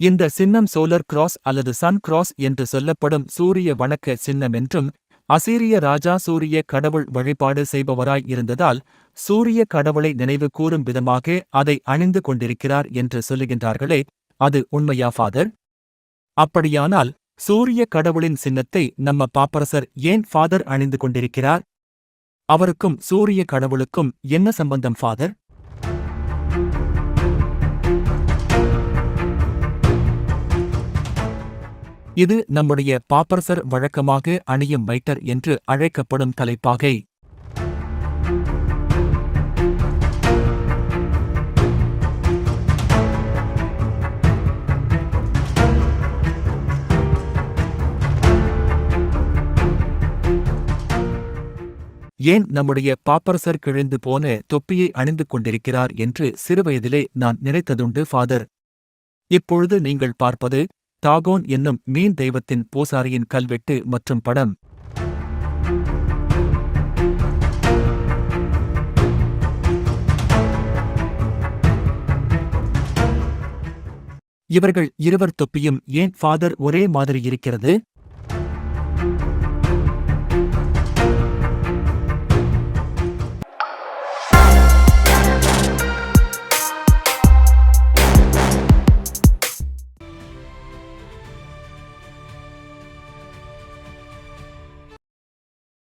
இந்த சின்னம் solar cross அல்லது சன் கிராஸ் என்று சொல்லப்படும் சூரிய வணக்க சின்னம் என்றும் அசீரிய ராஜா சூரிய கடவுள் வழிபாடு செய்பவராய் இருந்ததால் சூரிய கடவுளை நினைவு கூறும் விதமாக அதை அணிந்து கொண்டிருக்கிறார் என்று சொல்லுகின்றார்களே அது உண்மையா ஃபாதர் அப்படியானால் சூரிய கடவுளின் சின்னத்தை நம்ம பாப்பரசர் ஏன் ஃபாதர் அணிந்து கொண்டிருக்கிறார்? அவருக்கும் சூரிய கடவுளுக்கும் என்ன சம்பந்தம் ஃபாதர் இது நம்முடைய பாப்பரசர் வழக்கமாக அணியும் மைட்டர் என்று அழைக்கப்படும் தலைப்பாகை. ஏன் நம்முடைய பாப்பரசர் கிழிந்து போன தொப்பியை அணிந்து கொண்டிருக்கிறார் என்று சிறுவயதிலே நான் நினைத்ததுண்டு ஃபாதர். இப்பொழுது நீங்கள் பார்ப்பது தாகோன் என்னும் மீன் தெய்வத்தின் பூசாரியின் கல்வெட்டு மற்றும் படம். இவர்கள் இருவர் தொப்பியும் ஏன் ஃபாதர் ஒரே மாதிரி இருக்கிறது?